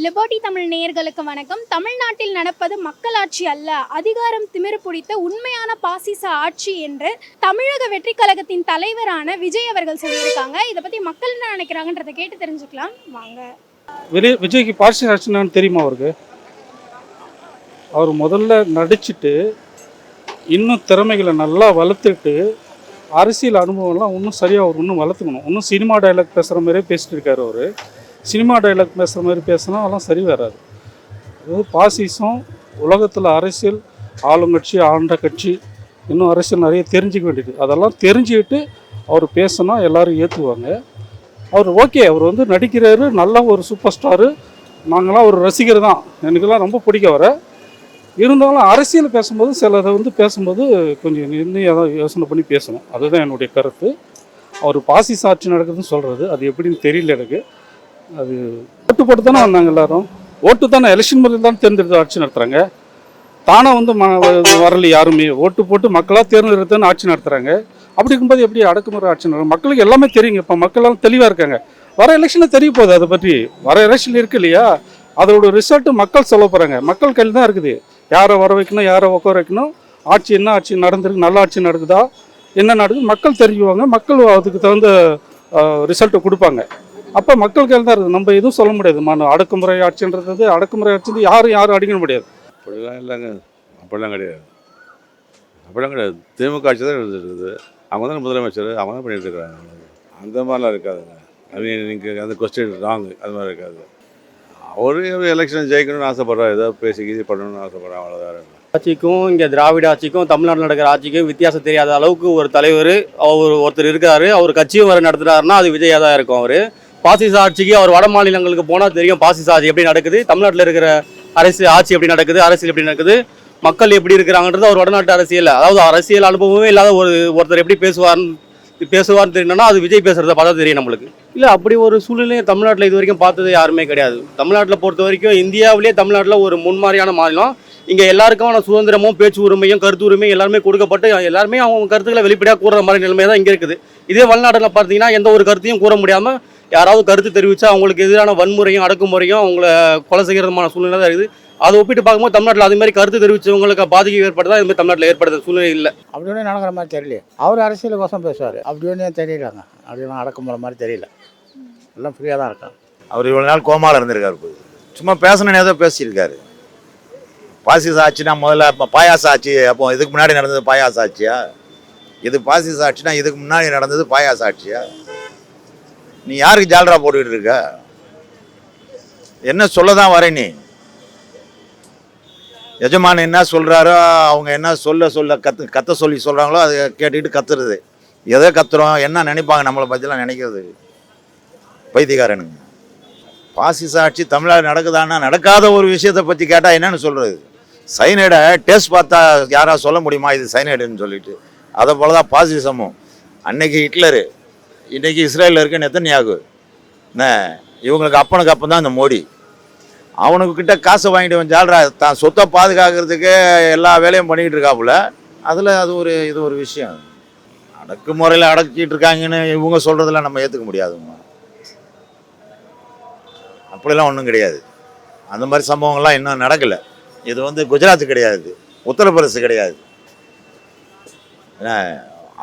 Liberty Tamil நேயர்களுக்கு வணக்கம். தமிழ்நாட்டில் நடப்பது மக்களாட்சி அல்ல அதிகாரம் திமிரு பிடித்த உண்மையான பாசிச ஆட்சி என்று தமிழக வெற்றி கழகத்தின் தலைவரான விஜய் அவர்கள் சொல்லியிருக்காங்க. இதை பத்தி மக்கள் என்ன நினைக்கிறாங்கன்றதை கேட்டு தெரிஞ்சுக்கலாம். வாங்க. விஜய்க்கு பாசிச ஆட்சினான்னு தெரியுமா அவருக்கு? அவர் முதல்ல நடிச்சுட்டு இன்னும் திறமைகளை நல்லா வளர்த்துட்டு அரசியல் அனுபவம்லாம் இன்னும் சரியாக அவர் இன்னும் வளர்த்துக்கணும். இன்னும் சினிமா டைலாக் பேசுகிற மாதிரியே பேசிட்டு இருக்காரு அவர். சினிமா டைலாக் பேசுகிற மாதிரி பேசினா அதெல்லாம் சரி வராது. அதாவது பாசிசம் உலகத்தில் அரசியல் ஆளுங்கட்சி ஆண்ட கட்சி இன்னும் அரசியல் நிறைய தெரிஞ்சுக்க வேண்டியது. அதெல்லாம் தெரிஞ்சுக்கிட்டு அவர் பேசினா எல்லோரும் ஏற்றுவாங்க அவர் ஓகே அவர் வந்து நடிக்கிறாரு நல்ல ஒரு சூப்பர் ஸ்டாரு நாங்களாம் ஒரு ரசிகர் தான். எனக்கெல்லாம் ரொம்ப பிடிக்க வர இருந்தாலும் அரசியல் பேசும்போது சிலதை வந்து பேசும்போது கொஞ்சம் நின்று ஏதாவது யோசனை பண்ணி பேசணும். அதுதான் என்னுடைய கருத்து. அவர் பாசி சாட்சி நடக்குதுன்னு சொல்கிறது அது எப்படின்னு தெரியல எனக்கு. அது ஓட்டு போட்டு தானே வந்தாங்க எல்லாரும். ஓட்டு தானே எலெக்ஷன் முறையில் தான் தேர்ந்தெடுத்து ஆட்சி நடத்துகிறாங்க தானாக வந்து ம வரல யாருமே. ஓட்டு போட்டு மக்களாக தேர்ந்தெடுத்துன்னு ஆட்சி நடத்துகிறாங்க அப்படி இருக்கும்போது எப்படி அடக்குமுறை ஆட்சி நடக்கும்? மக்களுக்கு எல்லாமே தெரியுங்க. இப்போ மக்கள்லாம் தெளிவாக இருக்காங்க. வர எலெக்ஷனில் தெரிய போகுது அதை பற்றி வர எலெக்ஷன் இருக்கு இல்லையா? அதோட ரிசல்ட்டு மக்கள் சொல்ல போகிறாங்க மக்கள் கையில் தான் இருக்குது. யாரை வர வைக்கணும் யாரை உட்கார வைக்கணும் ஆட்சி என்ன ஆட்சி நடந்திருக்கு நல்ல ஆட்சி நடக்குதா என்ன நடக்குது மக்கள் தெரிஞ்சுவாங்க மக்கள் அதுக்கு தகுந்த ரிசல்ட்டை கொடுப்பாங்க. அப்போ மக்கள் கையில் தான் இருக்குது. நம்ம எதுவும் சொல்ல முடியாது. மன அடக்குமுறை ஆட்சின்றது அடக்குமுறை ஆட்சி யாரும் யாரும் அடிக்க முடியாது. அப்படிலாம் இல்லைங்க. அப்படிலாம் கிடையாது. அப்படிலாம் கிடையாது. திமுக ஆட்சி தான் இருந்துருக்குது. அவங்க தான் முதலமைச்சர். அவங்க தான் பண்ணிட்டு இருக்காங்க அந்த மாதிரிலாம் இருக்காதுங்க. அது நீங்கள் அந்த கொஸ்டின் ராங் அது மாதிரி இருக்காது. அவரு எலெக்ஷன் ஜெயிக்கணும்னு ஆசைப்படுறாரு. ஏதோ பேசி கீசி பண்ணணும்னு ஆசைப்படுறாங்க அவ்வளோதான் ஆட்சிக்கும் இங்கே திராவிட ஆட்சிக்கும் தமிழ்நாட்டில் நடக்கிற ஆட்சிக்கும் வித்தியாசம் தெரியாத அளவுக்கு ஒரு தலைவர் அவர் ஒருத்தர் இருக்காரு அவர் கட்சியும் வர நடத்துறாருன்னா அது விஜயா தான் இருக்கும் அவர். பாசிச ஆட்சிக்கு அவர் வட மாநிலங்களுக்கு போனால் தெரியும் பாசிச ஆட்சி எப்படி நடக்குது. தமிழ்நாட்டில் இருக்கிற அரசு ஆட்சி எப்படி நடக்குது அரசியல் எப்படி நடக்குது மக்கள் எப்படி இருக்கிறாங்கன்றது அவர் வடநாட்டு அரசியல் அதாவது அரசியல் அனுபவமே இல்லாத ஒரு ஒருத்தர் எப்படி பேசுவார்னு பேசுவார்னு தெரியணும்னா அது விஜய் பேசுறத பார்த்தா தெரியும் நம்மளுக்கு. இல்லை அப்படி ஒரு சூழ்நிலையை தமிழ்நாட்டில் இது வரைக்கும் பார்த்தது யாருமே கிடையாது. தமிழ்நாட்டில் பொறுத்த வரைக்கும் இந்தியாவிலே தமிழ்நாட்டில் ஒரு முன்மாதிரியான மாநிலம். இங்கே எல்லாருக்கான சுதந்திரமும் பேச்சு உரிமையும் கருத்து உரிமையும் எல்லாருமே கொடுக்கப்பட்டு எல்லாருமே அவங்க கருத்துக்களை வெளிப்படையாக கூறுற மாதிரி நிலைமை தான் இங்கே இருக்குது. இதே வெளிநாட்டில் பார்த்தீங்கன்னா எந்த ஒரு கருத்தையும் கூற முடியாமல் யாராவது கருத்து தெரிவித்தா அவங்களுக்கு எதிரான வன்முறையும் அடக்குமுறையும் அவங்கள கொலை செய்கிறதுமான சூழ்நிலை தான் இருக்குது. அதை ஒப்பிட்டு பார்க்கும்போது தமிழ்நாட்டில் அது மாதிரி கருத்து தெரிவித்தவங்களுக்கு பாதிப்பு ஏற்படுதா? இது மாதிரி தமிழ்நாட்டில் ஏற்படுத்த சூழ்நிலை இல்லை. அப்படி ஒன்றும் நடக்கிற மாதிரி தெரியல அவர் அரசியலுக்கோசம் பேசுவார். அப்படி ஒன்றும் தெரியலங்க? அப்படிலாம் அடக்குமுறை மாதிரி தெரியல. எல்லாம் ஃப்ரீயாக தான் இருக்காங்க. அவர் இவ்வளோ நாள் கோமாவில் இருந்திருக்காரு போய். சும்மா பேசணுன்னு ஏதோ பேசியிருக்காரு. பாசிச ஆட்சினா முதல்ல இப்போ பாயாச ஆட்சி அப்போ இதுக்கு முன்னாடி நடந்தது பாயாச ஆட்சியா? இது பாசிச ஆட்சினா இதுக்கு முன்னாடி நடந்தது பாயாச ஆட்சியா? நீ யாருக்கு ஜால்ரா போட்டுக்கிட்டு இருக்க? என்ன சொல்ல தான் வரே நீ? எஜமான் என்ன சொல்கிறாரோ அவங்க என்ன சொல்ல சொல்ல கத்து கத்த சொல்லி சொல்கிறாங்களோ அதை கேட்டுக்கிட்டு கத்துறது. எதை கத்துறோம் என்ன நினைப்பாங்க நம்மளை பற்றிலாம் நினைக்கிறது? பைத்தியக்காரனுங்க. பாசிச ஆட்சி தமிழ்நாடு நடக்குதான்னா நடக்காத ஒரு விஷயத்தை பற்றி கேட்டால் என்னன்னு சொல்கிறது சைனைடை டேஸ்ட் பார்த்தா யாராவது சொல்ல முடியுமா இது சைனைடுன்னு சொல்லிட்டு? அதை போல தான் பாசிசமும். அன்னைக்கு ஹிட்லரு இன்றைக்கி இஸ்ரேலில் இருக்க நெத்தன்யாகு. என்ன? இவங்களுக்கு அப்பனுக்கு அப்பன் தான் இந்த மோடி. அவனுக்கு கிட்ட காசை வாங்கிட்டு வந்து தான் சொத்தை பாதுகாக்கிறதுக்கு எல்லா வேலையும் பண்ணிக்கிட்டு இருக்காப்புல. அதில் அது ஒரு இது ஒரு விஷயம். அடக்குமுறையில் அடக்கிட்டு இருக்காங்கன்னு இவங்க சொல்கிறதெல்லாம் நம்ம ஏற்றுக்க முடியாதுங்க அப்படிலாம் ஒன்றும் கிடையாது. அந்த மாதிரி சம்பவங்கள்லாம் இன்னும் நடக்கலை. இது வந்து குஜராத் கிடையாது. உத்தரப்பிரதேசம் கிடையாது.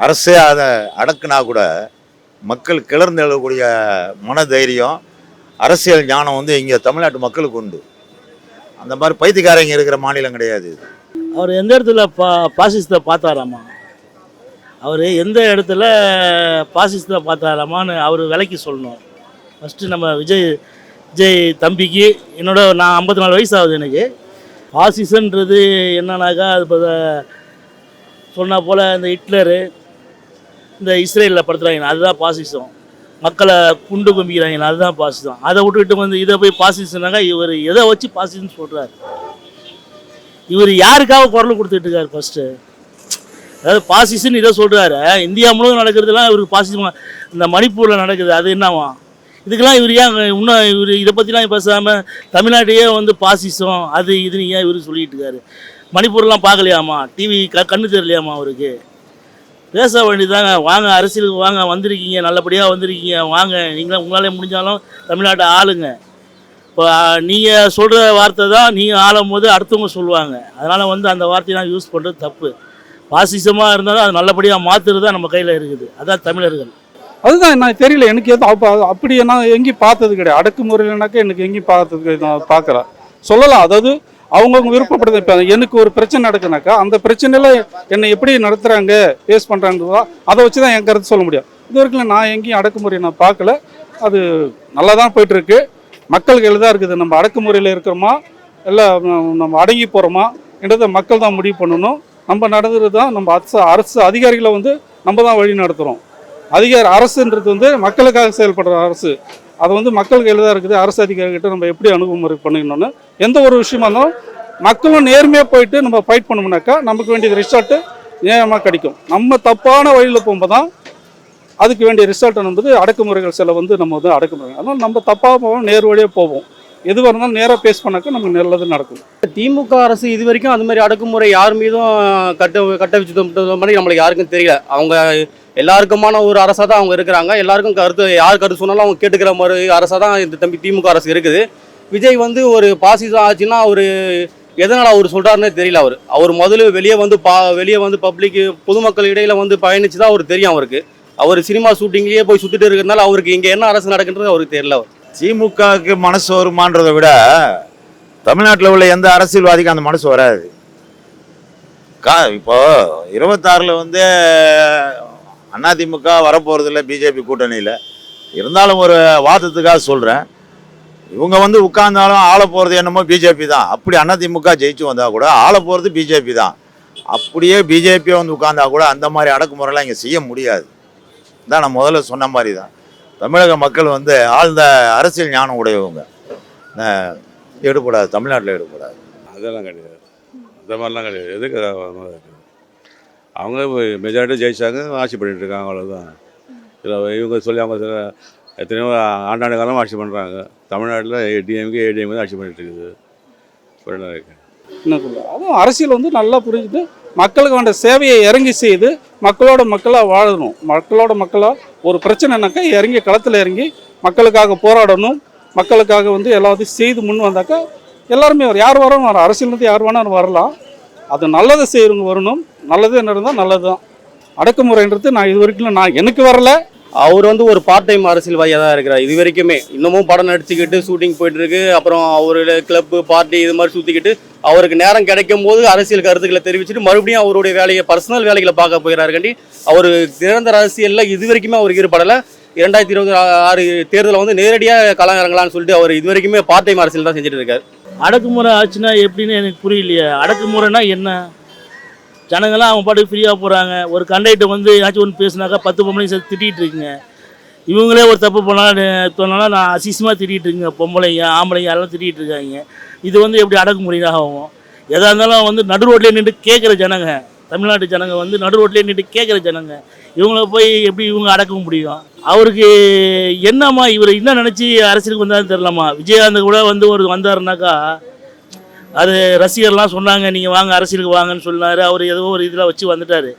அரசே அதை அடக்குனா கூட மக்கள் கிளர்ந்து எழக்கூடிய மன தைரியம் அரசியல் ஞானம் வந்து இங்கே தமிழ்நாட்டு மக்களுக்கு உண்டு. அந்த மாதிரி பைத்தியக்காரங்க இருக்கிற மாநிலம் கிடையாது. அவர் எந்த இடத்துல பா பாசிசத்தை பார்த்தாராமா? அவர் எந்த இடத்துல பாசிசத்தை பார்த்தாராமான்னு அவர் விலைக்கு சொல்லணும். ஃபஸ்ட்டு நம்ம விஜய் விஜய் தம்பிக்கு என்னோட நான் ஐம்பத்தி நாலு வயசு ஆகுது எனக்கு. பாசிசன்றது என்னன்னாக்கா அது இப்போ சொன்னால் போல் இந்த ஹிட்லரு இந்த இஸ்ரேலில் படுத்துறாங்க. அதுதான் பாசிசம். மக்களை குண்டு கும்பிக்கிறாங்க. அதுதான் பாசிசம். அதை விட்டுட்டு வந்து இதை போய் பாசிசம்னாக்கா இவர் எதை வச்சு பாசிசம்னு சொல்கிறார் இவர் யாருக்காக குரல் கொடுத்துட்டு இருக்காரு ஃபஸ்ட்டு அதாவது பாசிசம்னு இதை சொல்கிறாரு இந்தியா முழுவதும் நடக்கிறதுலாம் இவருக்கு பாசிசம். இந்த மணிப்பூரில் நடக்குது. அது என்னவா? இதுக்கெல்லாம் இவர் ஏன் இன்னும் இவர் இதை பற்றிலாம் பேசாமல் தமிழ்நாட்டையே வந்து பாசிசம். அது இதுன்னு ஏன் இவர் சொல்லிட்டு இருக்காரு? மணிப்பூர்லாம் பார்க்கலையாமா டிவி க கண்ணு தெரியலையாமா அவருக்கு? பேச வேண்டியதாங்க வாங்க அரசியலுக்கு வாங்க வந்திருக்கீங்க நல்லபடியாக வந்திருக்கீங்க. வாங்க நீங்களே உங்களாலே முடிஞ்சாலும் தமிழ்நாட்டை ஆளுங்க. இப்போ நீங்கள் சொல்கிற வார்த்தை தான் நீங்கள் ஆளும் போது அடுத்தவங்க சொல்லுவாங்க. அதனால் வந்து அந்த வார்த்தையை நான் யூஸ் பண்ணுறது தப்பு. பாசிசமாக இருந்தாலும் அது நல்லபடியாக மாற்றுறது தான் நம்ம கையில் இருக்குது. அதான் தமிழர்கள். அதுதான் நான் தெரியல. எனக்கு எதுவும் அப்போ அப்படி நான் எங்கேயும் பார்த்தது கிடையாது. அடக்குமுறையிலனாக்கா எனக்கு எங்கேயும் பார்த்தது கிடையாது. நான் பார்க்குறேன் சொல்லலாம். அதாவது அவங்கவுங்க விருப்பப்படுது இப்போ எனக்கு ஒரு பிரச்சனை நடக்குனாக்கா அந்த பிரச்சனையில் என்னை எப்படி நடத்துகிறாங்க ஃபேஸ் பண்ணுறாங்க அதை வச்சு தான் என் கருத்து சொல்ல முடியும். இது வரைக்கும் நான் எங்கேயும் அடக்குமுறை நான் பார்க்கல. அது நல்லா தான் போயிட்டுருக்கு. மக்கள் கையில் இருக்குது. நம்ம அடக்குமுறையில் இருக்கிறோமா இல்லை நம்ம அடங்கி போகிறோமா என்றதை மக்கள் தான் முடிவு பண்ணணும். நம்ம நடந்துட்டு தான் நம்ம அரசு அரசு அதிகாரிகளை வந்து நம்ம தான் வழி நடத்துகிறோம் அதிகார அரசுன்றது வந்து மக்களுக்காக செயல்படுற அரசு. அது வந்து மக்கள் கையில் தான் இருக்குது. அரசு அதிகாரிகிட்ட நம்ம எப்படி அணுகுமுறை பண்ணிக்கணும்னு. எந்த ஒரு விஷயமா இருந்தாலும் மக்களும் நேர்மையாக போயிட்டு நம்ம ஃபைட் பண்ணோம்னாக்கா நமக்கு வேண்டிய ரிசல்ட்டு நியாயமாக கிடைக்கும். நம்ம தப்பான வழியில் போகும்போது தான் அதுக்கு வேண்டிய ரிசல்ட் என்பது அடக்குமுறைகள் சில வந்து நம்ம வந்து அடக்குமுறை. அதனால் நம்ம தப்பாக போவோம் நேர் வழியாக போவோம். எதுவாக இருந்தாலும் நேராக பேஸ் பண்ணாக்கா நமக்கு நல்லது நடக்கும். திமுக அரசு இது வரைக்கும் அந்த மாதிரி அடக்குமுறை யார் மீதும் கட்ட கட்ட வச்சு மாதிரி நம்மளுக்கு யாருக்கும் தெரியல. அவங்க எல்லாருக்குமான ஒரு அரசாக தான் அவங்க இருக்கிறாங்க. எல்லாருக்கும் கருத்து யார் கருத்து சொன்னாலும் அவங்க கேட்டுக்கிற மாதிரி அரசாக தான் இந்த தம்பி திமுக அரசு இருக்குது. விஜய் வந்து ஒரு பாசிசம் ஆச்சுன்னா அவர் எதனால் அவர் சொல்கிறாருன்னே தெரியல அவர். அவர் முதல்ல வெளியே வந்து பா வெளியே வந்து பப்ளிக் பொதுமக்கள் இடையில் வந்து பயணிச்சு தான் அவர் தெரியும் அவருக்கு. அவர் சினிமா ஷூட்டிங்லேயே போய் சுற்றிட்டு இருக்கிறதுனால அவருக்கு இங்கே என்ன அரசு நடக்குன்றது அவருக்கு தெரியல அவர். திமுகவுக்கு மனசு வருமான்றதை விட தமிழ்நாட்டில் உள்ள எந்த அரசியல்வாதிக்கும் அந்த மனசு வராது. கா இப்போ இருபத்தாறில் வந்து அதிமுக வரப்போகிறதில்ல பிஜேபி கூட்டணியில். இருந்தாலும் ஒரு வாதத்துக்காக சொல்கிறேன் இவங்க வந்து உட்கார்ந்தாலும் ஆள போகிறது என்னமோ பிஜேபி தான். அப்படி அதிமுக ஜெயிச்சு வந்தால் கூட ஆள போகிறது பிஜேபி தான். அப்படியே பிஜேபியை வந்து உட்கார்ந்தா கூட அந்த மாதிரி அடக்குமுறைலாம் இங்கே செய்ய முடியாது. தான் நான் முதல்ல சொன்ன மாதிரி தான். தமிழக மக்கள் வந்து ஆழ்ந்த அரசியல் ஞானம் உடையவங்க. ஈடுபடாது தமிழ்நாட்டில் ஈடுபடாது. அதெல்லாம் கிடையாது. அந்த மாதிரிலாம் கிடையாது. எதுக்கு அவங்க மெஜாரிட்டி ஜெயிச்சாங்க ஆட்சி பண்ணிட்டு இருக்காங்க அவ்வளோதான் இல்லை இவங்க சொல்லி அவங்க சில எத்தனையோ ஆண்டாண்டு காலம் ஆட்சி பண்ணுறாங்க தமிழ்நாட்டில் டிஎம்கே ஏடிஎம்கே தான் ஆட்சி பண்ணிட்டு இருக்குது. என்ன அதுவும் அரசியல் வந்து நல்லா புரிஞ்சுட்டு மக்களுக்கு வேண்ட சேவையை இறங்கி செய்து மக்களோட மக்களாக வாழணும். மக்களோட மக்களாக ஒரு பிரச்சனைனாக்கா இறங்கி களத்தில் இறங்கி மக்களுக்காக போராடணும். மக்களுக்காக வந்து எல்லாத்தையும் செய்து முன் வந்தாக்கா எல்லாருமே வரும். யார் வரணும் வரும் அரசியலேருந்து யார் வேணாலும் வரலாம். அது நல்லதை செய்கிறவங்க வரணும். நல்லது நடந்தால் நல்லது தான் அடக்குமுறைன்றது நான் இது வரைக்கும் நான் எனக்கு வரல. அவர் வந்து ஒரு பார்ட் டைம் அரசியல்வாதியாக தான் இருக்கிறார். இது வரைக்குமே இன்னமும் படம் நடிச்சுக்கிட்டு ஷூட்டிங் போயிட்டு இருக்கு அப்புறம் அவரோட கிளப்பு பார்ட்டி இது மாதிரி சுற்றிக்கிட்டு அவருக்கு நேரம் கிடைக்கும் போது அரசியல் கருத்துக்களை தெரிவிச்சுட்டு மறுபடியும் அவருடைய வேலையை பர்சனல் வேலைகளை பார்க்க போகிறாருக்காண்டி அவர் நிரந்தர அரசியலில் இது வரைக்குமே அவருக்கு ஈடுபடலை. இரண்டாயிரத்தி இருபத்தி ஆறு தேர்தலில் வந்து நேரடியாக களம் சொல்லிட்டு அவர் இது வரைக்குமே பார்ட் டைம் அரசியல் தான் செஞ்சுட்டு இருக்காரு. அடக்குமுறை ஆச்சுன்னா எப்படின்னு எனக்கு புரியலையே. அடக்குமுறைனா என்ன? ஜனங்கள்லாம் அவங்க பாட்டுக்கு ஃப்ரீயாக போகிறாங்க ஒரு கண்டக்டர் வந்து ஏதாச்சும் ஒன்று பேசுனாக்கா பத்து பொம்பளையும் சேர்த்து திட்டிகிட்டு இருக்குங்க. இவங்களே ஒரு தப்பு பண்ணாலும் சொன்னாலும் நான் அசிசமாக திட்டிகிட்டு இருக்குங்க. பொம்பளைங்க ஆம்பளைங்க எல்லாம் திட்டிகிட்டு இருக்காங்க. இது வந்து எப்படி அடக்குமுறையாக ஆகும்? எதாக இருந்தாலும் வந்து நடு ரோட்லேயே நின்று கேட்குற ஜனங்க. தமிழ்நாட்டு ஜனங்க வந்து நடு ரோட்லேயே நின்று கேட்குற ஜனங்க. இவங்கள போய் எப்படி இவங்க அடக்க முடியும்? அவருக்கு என்னம்மா இவர் என்ன நினச்சி அரசியலுக்கு வந்தாலும் தெரிலம்மா விஜயகாந்த் கூட வந்து ஒரு வந்தாருனாக்கா அது ரசிகர்லாம் சொன்னாங்க நீங்கள் வாங்க அரசியலுக்கு வாங்கன்னு சொன்னார். அவர் ஏதோ ஒரு இதில் வச்சு வந்துட்டார்.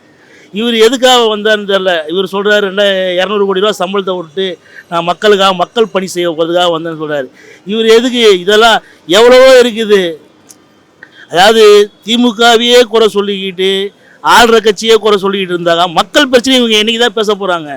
இவர் எதுக்காக வந்தாருன்னு தெரில இவர் சொல்கிறாரு ரெண்டா இரநூறு கோடி ரூபா சம்பளத்தை விட்டு நான் மக்களுக்காக மக்கள் பணி செய்ய போகிறதுக்காக வந்தேன்னு சொல்கிறார் இவர் எதுக்கு இதெல்லாம் எவ்வளவோ இருக்குது. அதாவது திமுகவையே குறை சொல்லிக்கிட்டு ஆள்ற கட்சியே குறை சொல்லிக்கிட்டு இருந்தாங்க. மக்கள் பிரச்சனை இவங்க என்றைக்கு தான் பேச போகிறாங்க